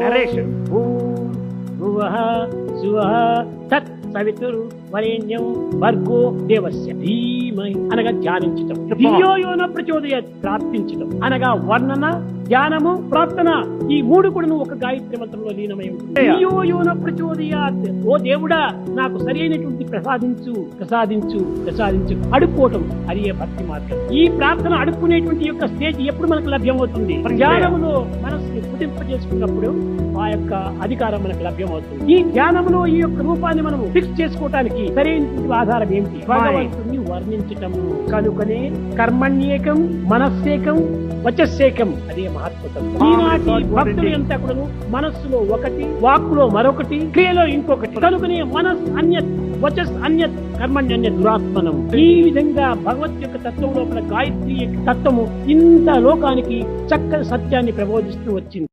నరేష్. భువః తత్ సవితుర్ వరేణ్యం భర్గో దేవస్య. అనగా ధ్యానించటం. ధియో యోన ప్రచోదయ ప్రార్థించటం. అనగా వర్ణన ధ్యానము ప్రార్థన ఈ మూడు కూడా ఒక గాయత్రి మంత్రంలో లీనమై ఉంటుంది. ప్రచోదయాత్. ఓ దేవుడా నాకు సరి అయినటువంటి ప్రసాదించు ప్రసాదించు ప్రసాదించు. అడుక్కోవటం అది ఏ భక్తి మార్గం. ఈ ప్రార్థన అడుక్కునేటువంటి యొక్క స్టేజ్ ఎప్పుడు మనకు లభ్యమవుతుంది? ధ్యానములో మనస్సుని కుదింపజేసుకున్నప్పుడు ఆ యొక్క అధికారం మనకు లభ్యమవుతుంది. ఈ ధ్యానంలో ఈ యొక్క రూపాన్ని మనం ఫిక్స్ చేసుకోవడానికి సరైనటువంటి ఆధారం ఏమిటి? భగవంతుని వర్ణించటము కనుకనే కర్మణ్యేకం మనస్సేకం వచస్సేకం అదే మహత్వతం. ఈనాటి భక్తులు ఎంత కూడాను మనస్సులో ఒకటి వాక్కులో మరొకటి క్రియలో ఇంకొకటి. కనుకనే మనస్ అన్యత్ వచస్ అన్యత్ కర్మణ్యన్య దురాత్మనం. ఈ విధంగా భగవత్ యొక్క తత్వం లోపల గాయత్రి యొక్క తత్వము ఇంత లోకానికి చక్కని సత్యాన్ని ప్రబోధిస్తూ వచ్చింది.